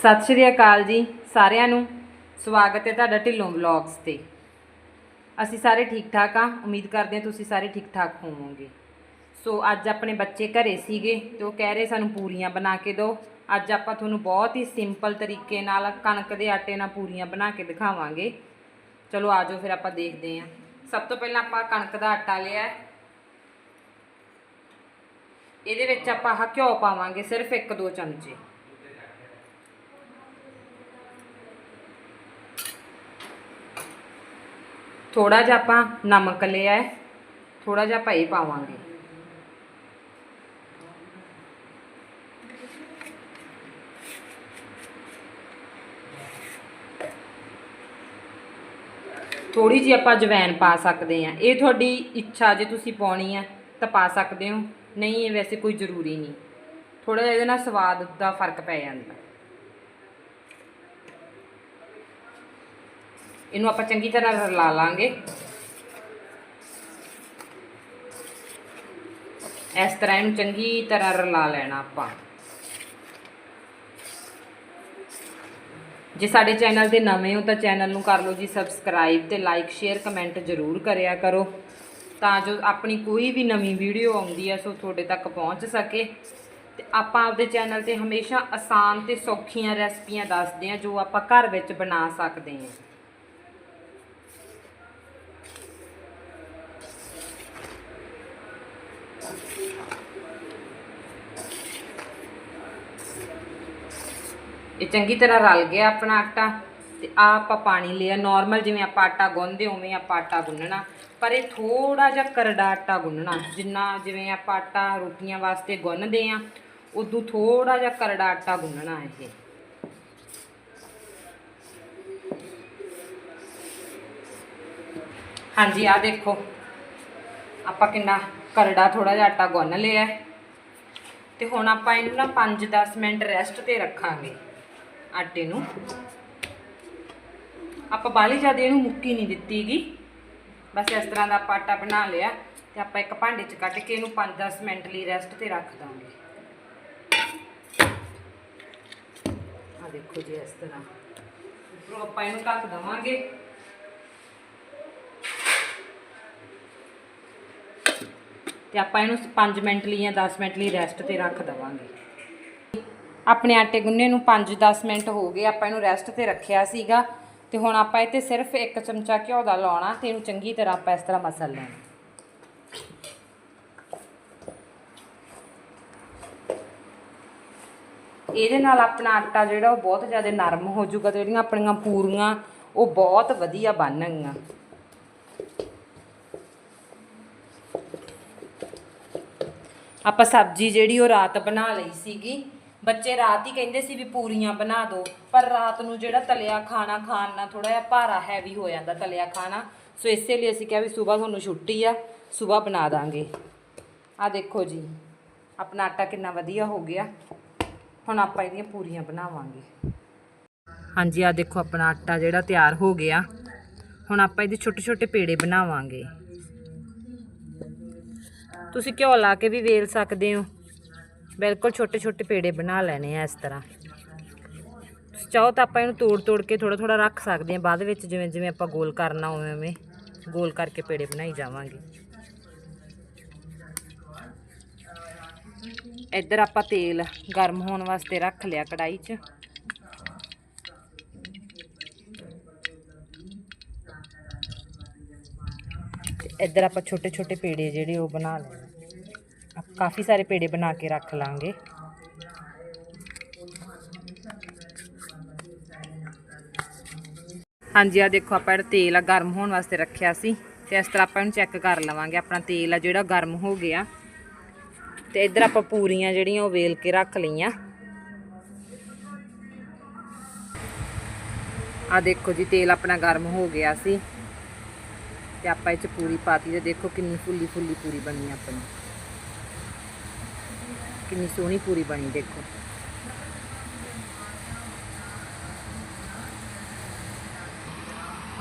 ਸਤਿ ਸ਼੍ਰੀ ਅਕਾਲ ਜੀ ਸਾਰਿਆਂ ਨੂੰ। ਸਵਾਗਤ ਹੈ ਤੁਹਾਡਾ ਢਿੱਲੋਂ ਵਲੌਗਸ ਤੇ। ਅਸੀਂ ਸਾਰੇ ਠੀਕ ਠਾਕ ਆ ਉਮੀਦ ਕਰਦੇ ਹਾਂ ਤੁਸੀਂ ਸਾਰੇ ਠੀਕ ਠਾਕ ਹੋਵੋਗੇ। ਸੋ ਅੱਜ ਆਪਣੇ ਬੱਚੇ ਘਰੇ ਸੀਗੇ ਤੇ ਉਹ ਕਹਿ ਰਹੇ ਸਾਨੂੰ ਪੂਰੀਆਂ ਬਣਾ ਕੇ ਦਿਓ। ਅੱਜ ਆਪਾਂ ਤੁਹਾਨੂੰ ਬਹੁਤ ਹੀ ਸਿੰਪਲ ਤਰੀਕੇ ਨਾਲ ਕਣਕ ਦੇ ਆਟੇ ਨਾਲ ਪੂਰੀਆਂ ਬਣਾ ਕੇ ਦਿਖਾਵਾਂਗੇ। ਚਲੋ ਆਜੋ ਫਿਰ ਆਪਾਂ ਦੇਖਦੇ ਹਾਂ। ਸਭ ਤੋਂ ਪਹਿਲਾਂ ਆਪਾਂ ਕਣਕ ਦਾ ਆਟਾ ਲਿਆ ਇਹਦੇ ਵਿੱਚ ਆਪਾਂ ਘਿਓ ਪਾਵਾਂਗੇ ਸਿਰਫ 1-2 ਚਮਚੇ। ਥੋੜਾ ਜਿਹਾ ਆਪਾਂ ਨਮਕ ਲਿਆ ਹੈ ਥੋੜਾ ਜਿਹਾ ਆਪਾਂ ਇਹ ਪਾਵਾਂਗੇ। ਥੋੜੀ ਜਿਹੀ ਆਪਾਂ ਜਵੈਨ ਪਾ ਸਕਦੇ ਆ ਇਹ ਤੁਹਾਡੀ ਇੱਛਾ ਜੇ ਤੁਸੀਂ ਪਾਉਣੀ ਆ ਤਾਂ ਪਾ ਸਕਦੇ ਹੋ। ਨਹੀਂ, ਇਹ ਵੈਸੇ ਕੋਈ ਜ਼ਰੂਰੀ ਨਹੀਂ। ਥੋੜਾ ਜਿਹਾ ਇਹਦੇ ਨਾਲ ਸਵਾਦ ਦਾ ਫ਼ਰਕ ਪੈ ਜਾਂਦਾ। ਇਹਨੂੰ ਆਪਾਂ ਚੰਗੀ ਤਰ੍ਹਾਂ ਰਲਾ ਲਾਂਗੇ। ਇਸ ਤਰ੍ਹਾਂ ਇਹਨੂੰ ਚੰਗੀ ਤਰ੍ਹਾਂ ਰਲਾ ਲੈਣਾ ਆਪਾਂ। ਜੇ ਸਾਡੇ ਚੈਨਲ ਤੇ ਨਵੇਂ ਹੋ ਤਾਂ ਚੈਨਲ ਨੂੰ ਕਰ ਲਓ ਜੀ ਸਬਸਕ੍ਰਾਈਬ ਤੇ ਲਾਈਕ, ਸ਼ੇਅਰ, ਕਮੈਂਟ ਜ਼ਰੂਰ ਕਰਿਆ ਕਰੋ। ਤਾਂ ਜੋ ਆਪਣੀ ਕੋਈ ਵੀ ਨਵੀਂ ਵੀਡੀਓ ਆਉਂਦੀ ਹੈ ਸੋ ਤੁਹਾਡੇ ਤੱਕ ਪਹੁੰਚ ਸਕੇ। ਤੇ ਆਪਾਂ ਆਪਦੇ ਚੈਨਲ ਤੇ ਹਮੇਸ਼ਾ ਆਸਾਨ ਤੇ ਸੌਖੀਆਂ ਰੈਸਪੀਆਂ ਦੱਸਦੇ ਹਾਂ ਜੋ ਆਪਾਂ ਘਰ ਵਿੱਚ ਬਣਾ ਸਕਦੇ ਹਾਂ। ਇਹ ਚੰਗੀ ਤਰ੍ਹਾਂ ਰਲ ਗਿਆ ਆਪਣਾ ਆਟਾ ਤੇ ਆ ਆਪਾਂ ਪਾਣੀ ਲਿਆ। ਨਾਰਮਲ ਜਿਵੇਂ ਆਪਾਂ ਆਟਾ ਗੁੰਨਦੇ ਉਵੇਂ ਆਪਾਂ ਆਟਾ ਗੁੰਨਣਾ। ਪਰ ਇਹ ਥੋੜਾ ਜਿਹਾ ਕਰੜਾ ਆਟਾ ਗੁੰਨਣਾ, ਜਿੰਨਾ ਜਿਵੇਂ ਆਪਾਂ ਆਟਾ ਰੋਟੀਆਂ ਵਾਸਤੇ ਗੁੰਨਦੇ ਆ ਉਦੋਂ ਥੋੜਾ ਜਿਹਾ ਕਰੜਾ ਆਟਾ ਗੁੰਨਣਾ ਇਹ। ਹਾਂਜੀ ਆ ਦੇਖੋ। ਆਪਾਂ ਕਿੰਨਾ ਕਰੜਾ ਥੋੜਾ ਜਿਹਾ ਆਟਾ ਗੁੰਨ ਲਿਆ। ਹੈ। ਤੇ ਹੁਣ ਆਪਾਂ ਇਹਨੂੰ ਨਾ 5-10 ਮਿੰਟ ਰੈਸਟ ਤੇ ਰੱਖਾਂਗੇ। ਆਟੇ ਨੂੰ। ਆਪਾਂ ਬਾਲੀ ਜ਼ਿਆਦਾ ਇਹਨੂੰ ਮੁੱਕੀ ਨਹੀਂ ਦਿੱਤੀਗੀ। ਬਸ ਇਸ ਤਰ੍ਹਾਂ ਦਾ ਆਪਾਂ ਆਟਾ ਬਣਾ ਲਿਆ ਤੇ ਆਪਾਂ ਇੱਕ ਭਾਂਡੇ 'ਚ ਕੱਢ ਕੇ ਇਹਨੂੰ 5-10 ਮਿੰਟ ਲਈ ਰੈਸਟ ਤੇ ਰੱਖ ਦਾਂਗੇ। ਆ ਦੇਖੋ ਜੀ ਇਸ ਤਰ੍ਹਾਂ। ਉੱਪਰੋਂ ਆਪਾਂ ਇਹਨੂੰ ਢੱਕ ਦਵਾਂਗੇ। ਤੇ ਆਪਾਂ ਇਹਨੂੰ 5 ਮਿੰਟ ਲਈ ਜਾਂ 10 ਮਿੰਟ ਲਈ ਰੈਸਟ ਤੇ ਰੱਖ ਦਵਾਂਗੇ। ਆਪਣੇ ਆਟੇ ਗੁੰਨੇ ਨੂੰ 5-10 ਮਿੰਟ ਹੋ ਗਏ, ਆਪਾਂ ਇਹਨੂੰ ਰੈਸਟ ਤੇ ਰੱਖਿਆ ਸੀਗਾ। ਤੇ ਹੁਣ ਆਪਾਂ ਇਹ ਤੇ ਸਿਰਫ ਇੱਕ ਚਮਚਾ ਘਿਓ ਦਾ ਲਾਉਣਾ ਤੇ ਇਹਨੂੰ ਚੰਗੀ ਤਰ੍ਹਾਂ ਆਪਾਂ ਇਸ ਤਰ੍ਹਾਂ ਮਸਲ ਲੈਣਾ। ਇਹਦੇ ਨਾਲ ਆਪਣਾ ਆਟਾ ਜਿਹੜਾ ਉਹ ਬਹੁਤ ਜ਼ਿਆਦਾ ਨਰਮ ਹੋ ਜਾਊਗਾ ਤੇ ਜਿਹੜੀਆਂ ਆਪਣੀਆਂ ਪੂਰੀਆਂ, ਉਹ ਬਹੁਤ ਵਧੀਆ ਬਣਨਗੀਆਂ ਆਪਾਂ ਸਬਜ਼ੀ ਜਿਹੜੀ ਉਹ ਰਾਤ ਬਣਾ ਲਈ ਸੀਗੀ ਬੱਚੇ ਰਾਤ ਹੀ ਕਹਿੰਦੇ ਸੀ ਵੀ ਪੂਰੀਆਂ ਬਣਾ ਦਿਓ ਪਰ ਰਾਤ ਨੂੰ ਜਿਹੜਾ ਤਲਿਆ ਖਾਣਾ ਖਾਣ ਨਾਲ ਥੋੜਾ ਜਿਹਾ ਭਾਰਾ ਹੈਵੀ ਹੋ ਜਾਂਦਾ ਤਲਿਆ ਖਾਣਾ। ਸੋ ਇਸੇ ਲਈ ਅਸੀਂ ਕਿਹਾ ਵੀ ਸਵੇਰ ਤੁਹਾਨੂੰ ਛੁੱਟੀ ਆ, ਸਵੇਰ ਬਣਾ ਦਾਂਗੇ। ਆ ਦੇਖੋ ਜੀ, ਆਪਣਾ ਆਟਾ ਕਿੰਨਾ ਵਧੀਆ ਹੋ ਗਿਆ। ਹੁਣ ਆਪਾਂ ਇਹਦੀਆਂ ਪੂਰੀਆਂ ਬਣਾਵਾਂਗੇ। ਹਾਂਜੀ, ਆ ਦੇਖੋ ਆਪਣਾ ਆਟਾ ਜਿਹੜਾ ਤਿਆਰ ਹੋ ਗਿਆ। ਹੁਣ ਆਪਾਂ ਇਹਦੇ ਛੋਟੇ ਛੋਟੇ ਪੇੜੇ ਬਣਾਵਾਂਗੇ। ਤੁਸੀਂ ਘਿਓ ਲਾ ਕੇ ਵੀ ਵੇਲ ਸਕਦੇ ਹੋ। ਬਿਲਕੁਲ ਛੋਟੇ ਛੋਟੇ ਪੇੜੇ ਬਣਾ ਲੈਣੇ ਆ ਇਸ ਤਰ੍ਹਾਂ। ਤੁਸੀਂ ਚਾਹੋ ਤਾਂ ਆਪਾਂ ਇਹਨੂੰ ਤੋੜ ਤੋੜ ਕੇ ਥੋੜਾ ਥੋੜਾ ਰੱਖ ਸਕਦੇ ਹਾਂ ਬਾਅਦ ਵਿੱਚ, ਜਿਵੇਂ ਜਿਵੇਂ ਆਪਾਂ ਗੋਲ ਕਰਨਾ ਉਵੇਂ ਉਵੇਂ ਗੋਲ ਕਰਕੇ ਪੇੜੇ ਬਣਾਈ ਜਾਵਾਂਗੇ। ਇੱਧਰ ਆਪਾਂ ਤੇਲ ਗਰਮ ਹੋਣ ਵਾਸਤੇ ਰੱਖ ਲਿਆ ਕੜਾਈ 'ਚ। ਇੱਧਰ ਆਪਾਂ ਛੋਟੇ ਛੋਟੇ ਪੇੜੇ ਜਿਹੜੇ ਉਹ ਬਣਾ ਲੈਣੇ ਕਾਫੀ ਸਾਰੇ ਪੇੜੇ ਬਣਾ ਕੇ ਰੱਖ ਲਾਂਗੇ। ਹਾਂਜੀ, ਆ ਦੇਖੋ ਆਪਾਂ ਜਿਹੜਾ ਤੇਲ ਆ ਗਰਮ ਹੋਣ ਵਾਸਤੇ ਰੱਖਿਆ ਸੀ। ਤੇ ਇਸ ਤਰ੍ਹਾਂ ਆਪਾਂ ਇਹਨੂੰ ਚੈੱਕ ਕਰ ਲਵਾਂਗੇ, ਆਪਣਾ ਤੇਲ ਆ ਜਿਹੜਾ ਗਰਮ ਹੋ ਗਿਆ। ਤੇ ਇੱਧਰ ਆਪਾਂ ਪੂਰੀਆਂ ਜਿਹੜੀਆਂ ਉਹ ਵੇਲ ਕੇ ਰੱਖ ਲਈਆਂ। ਆ ਦੇਖੋ ਜੀ, ਤੇਲ ਆਪਣਾ ਗਰਮ ਹੋ ਗਿਆ ਸੀ। ਤੇ ਆਪਾਂ ਇਹ ਚ ਪੂਰੀ ਪਾਤੀ ਤੇ ਦੇਖੋ ਕਿੰਨੀ ਫੁੱਲੀ ਫੁੱਲੀ ਪੂਰੀ ਬਣੀ ਆਪਣੀ। ਕਿੰਨੀ ਸੋਹਣੀ ਪੂਰੀ ਬਣੀ, ਦੇਖੋ।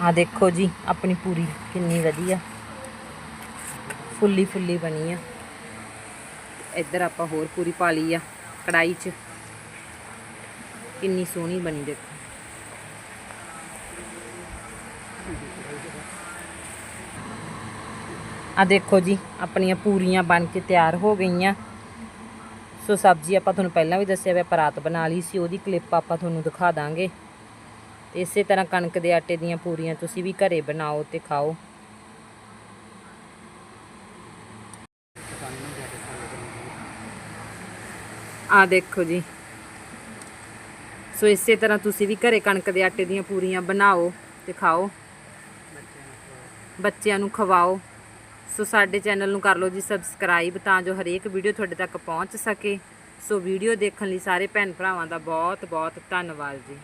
ਆ ਦੇਖੋ ਜੀ, ਆਪਣੀ ਪੂਰੀ ਕਿੰਨੀ ਵਧੀਆ। ਫੁੱਲੀ ਫੁੱਲੀ ਬਣੀ ਆ। ਇੱਧਰ ਆਪਾਂ ਹੋਰ ਪੂਰੀ ਪਾ ਲਈ ਆ ਕੜਾਈ 'ਚ। ਕਿੰਨੀ ਸੋਹਣੀ ਬਣੀ, ਦੇਖੋ। ਆ ਦੇਖੋ ਜੀ, ਆਪਣੀਆਂ ਪੂਰੀਆਂ ਬਣ ਕੇ ਤਿਆਰ ਹੋ ਗਈਆਂ। ਸੋ ਸਬਜ਼ੀ ਆਪਾਂ ਤੁਹਾਨੂੰ ਪਹਿਲਾਂ ਵੀ ਦੱਸਿਆ ਵੀ ਆਪਾਂ ਰਾਤ ਬਣਾ ਲਈ ਸੀ, ਉਹਦੀ ਕਲਿੱਪ ਆਪਾਂ ਤੁਹਾਨੂੰ ਦਿਖਾ ਦਾਂਗੇ। ਤੇ ਇਸੇ ਤਰ੍ਹਾਂ ਕਣਕ ਦੇ ਆਟੇ ਦੀਆਂ ਪੂਰੀਆਂ ਤੁਸੀਂ ਵੀ ਘਰੇ ਬਣਾਓ ਤੇ ਖਾਓ। ਆ ਦੇਖੋ ਜੀ। ਸੋ ਇਸੇ ਤਰ੍ਹਾਂ ਤੁਸੀਂ ਵੀ ਘਰੇ ਕਣਕ ਦੇ ਆਟੇ ਦੀਆਂ ਪੂਰੀਆਂ ਬਣਾਓ ਤੇ ਖਾਓ। ਬੱਚਿਆਂ ਨੂੰ ਖਵਾਓ। ਸੋ ਸਾਡੇ ਚੈਨਲ ਨੂੰ ਕਰ ਲਓ ਜੀ ਸਬਸਕ੍ਰਾਈਬ ਤਾਂ ਜੋ ਹਰੇਕ ਵੀਡੀਓ ਤੁਹਾਡੇ ਤੱਕ ਪਹੁੰਚ ਸਕੇ। ਸੋ ਵੀਡੀਓ ਦੇਖਣ ਲਈ ਸਾਰੇ ਭੈਣ ਭਰਾਵਾਂ ਦਾ ਬਹੁਤ ਬਹੁਤ ਧੰਨਵਾਦ ਜੀ।